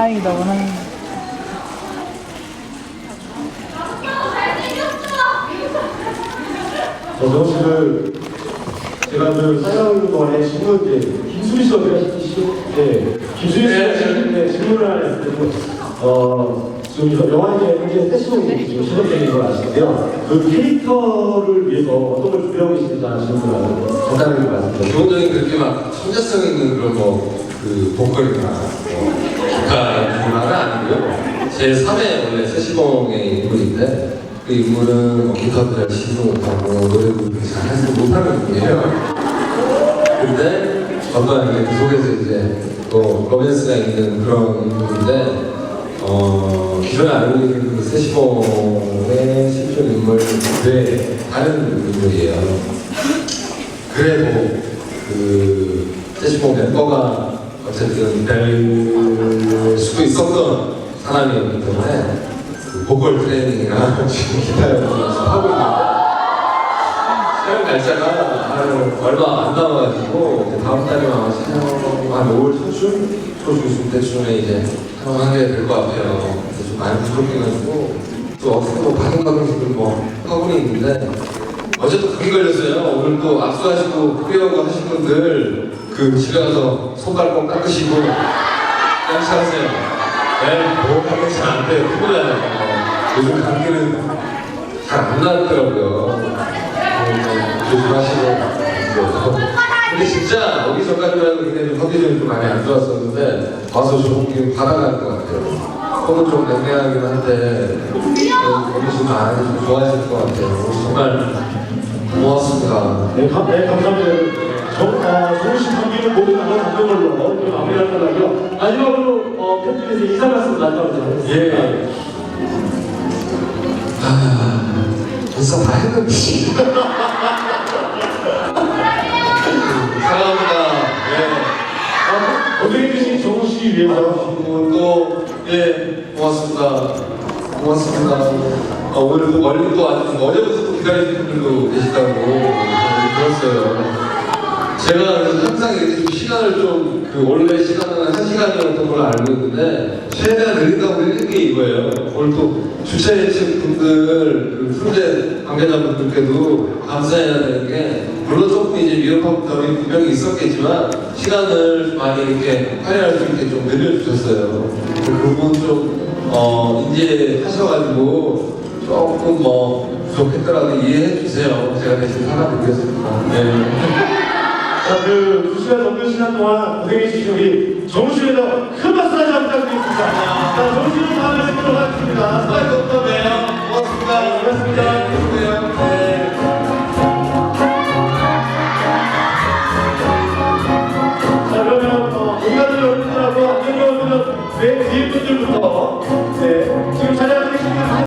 다행이다 원하는 저정 씨를 제가 그 사연 동안에 질문 이제 김수희 씨가 네, 김수희 씨가 지금 네, 질문을 하나 했는데 어 지금 저 영화제 현재 세시동이 지금 시작되는 걸 아시는데요. 그 캐릭터를 위해서 어떤 걸 준비하고 계시는지 하는 질문을 간단하게 말씀드려요. 기본적인 그렇게 막 천재성 있는 그런 뭐그 보컬이나 뭐 아니고요. 제 3회 원래 세시봉의 인물인데 그 인물은 뭐 기타도 잘 치지도 못하고 노래도 잘 하지도 못하는 분이에요. 근데 어떤 이제 그 속에서 이제 또 로맨스가 있는 그런 인물인데 어 기존에 알고 있는 그 세시봉의 실존 인물 외에 다른 인물이에요. 그래도 그 세시봉 멤버가 어쨌든 될 수도 있었던 사람이었기 때문에 그 보컬 트레이닝이나 지금 기타 연습을 하고 있는데 촬영 날짜가 한 얼마 안 남아가지고 다음 달에 아마 한 5월 초중 초중순 때쯤에 이제 촬영하게 될 것 같아요. 그래서 좀 많이 부족해가지고 또 어떻게 뭐 바둥바둥 뭐 화분이 있는데 어제 또 감기 걸렸어요. 오늘 또 악수하시고 후회하고 하신 분들 그 집에 가서 손발 꼭 닦으시고 양치하세요. 네, 뭐 감기 잘안 돼요. 큰일 나요. 어, 요즘 감기는 잘안 나더라고요. 어, 조심하시고. 네. 근데 진짜 해도 굉장히 좀 컨디션이 좀 많이 안 좋았었는데 와서 좀 기분 받아갈 것 같아요. 속은 좀 냉랭하긴 한데 컨디션 많이 좀 좋아질 것 같아요. 정말 고맙습니다. 네, 감, 네 감사합니다. 정, 어, 정우 씨 경기는 모두 다 잡는 걸로 이렇게 마무리할 거라고요. 마지막으로 어, 팬들에서 인사 말씀 하겠습니다. 예. 아, 인사 다 했는데. 사랑합니다. 예. 어, 고생해주신 정우 씨 위해서 또, 예, 고맙습니다. 고맙습니다. 아, 오늘 또 멀리 또 아주 어제부터 또 기다리시는 분들도 계시다고 저는 들었어요. 제가 항상 이렇게 좀 시간을 좀, 그 원래 시간은 한 시간이었던 걸로 알고 있는데, 최대한 늘린다고 늘린 게 이거예요. 오늘 또 주최해주신 분들, 그 훈제 관계자분들께도 감사해야 되는 게, 물론 조금 이제 위협한 점이 분명히 있었겠지만, 시간을 좀 많이 이렇게 할애할 수 있게 좀 늘려주셨어요. 그 부분 좀, 어, 인지하셔가지고, 조금 뭐, 부족했더라도 이해해 주세요. 제가 대신 사과드리겠습니다. 네. 자, 그, 두 시간 넘는 시간 동안 고생해주신 우리 씨에서 큰 박수